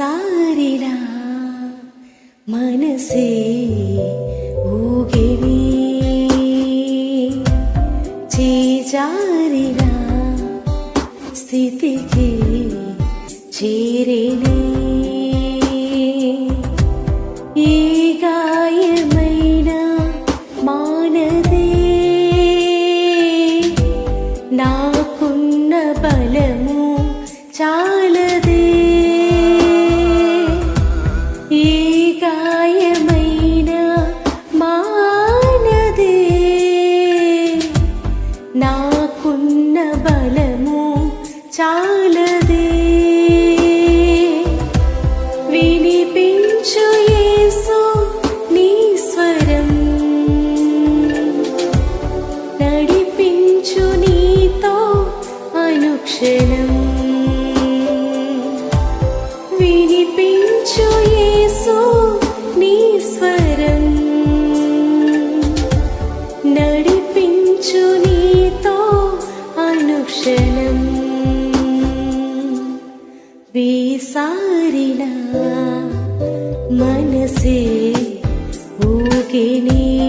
వీసారిలా మనసే ఊగిరి. చేజారిలా స్థితికి చేరిని. ఈ దర్శనం వినిపించు యేసు నీ స్వరం. నడిపించు నీతో అనుక్షణం. వీసారిలా మనసే ఊగిని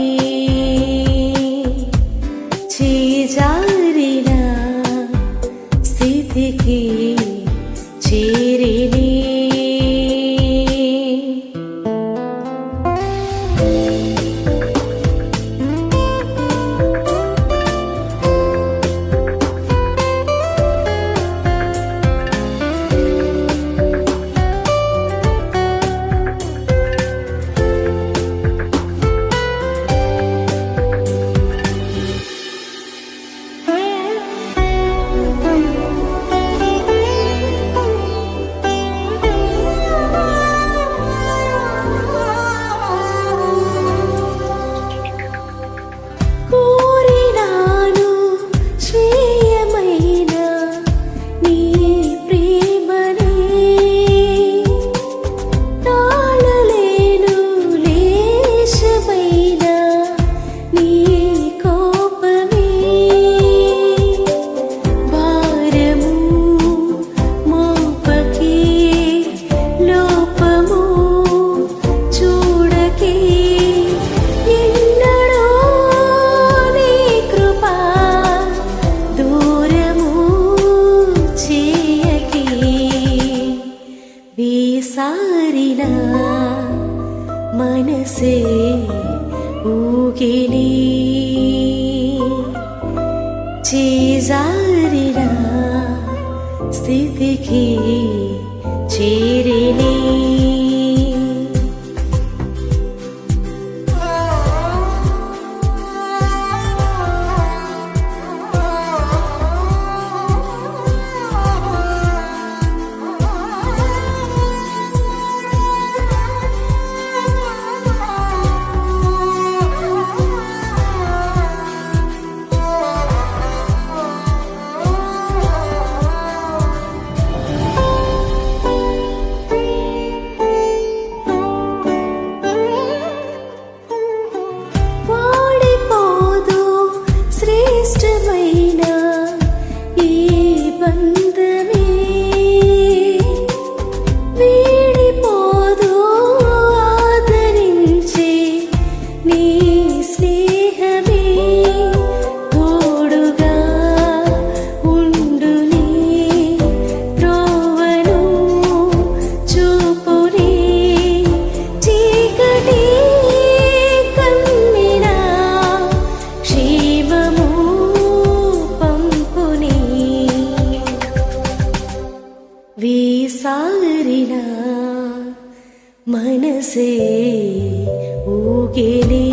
వీసారిన మనసే ఊగిని. చేజారిన స్థితికి చేరినీ. వీసారిన మనసే ఊగిని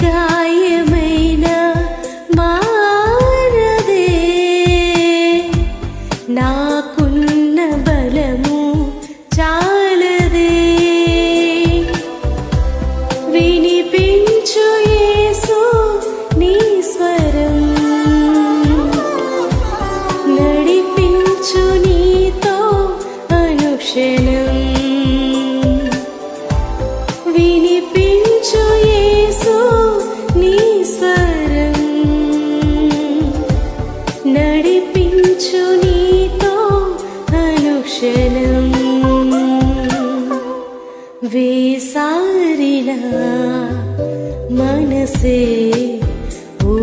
vida. दर्शनं वेसारिना मनसे उ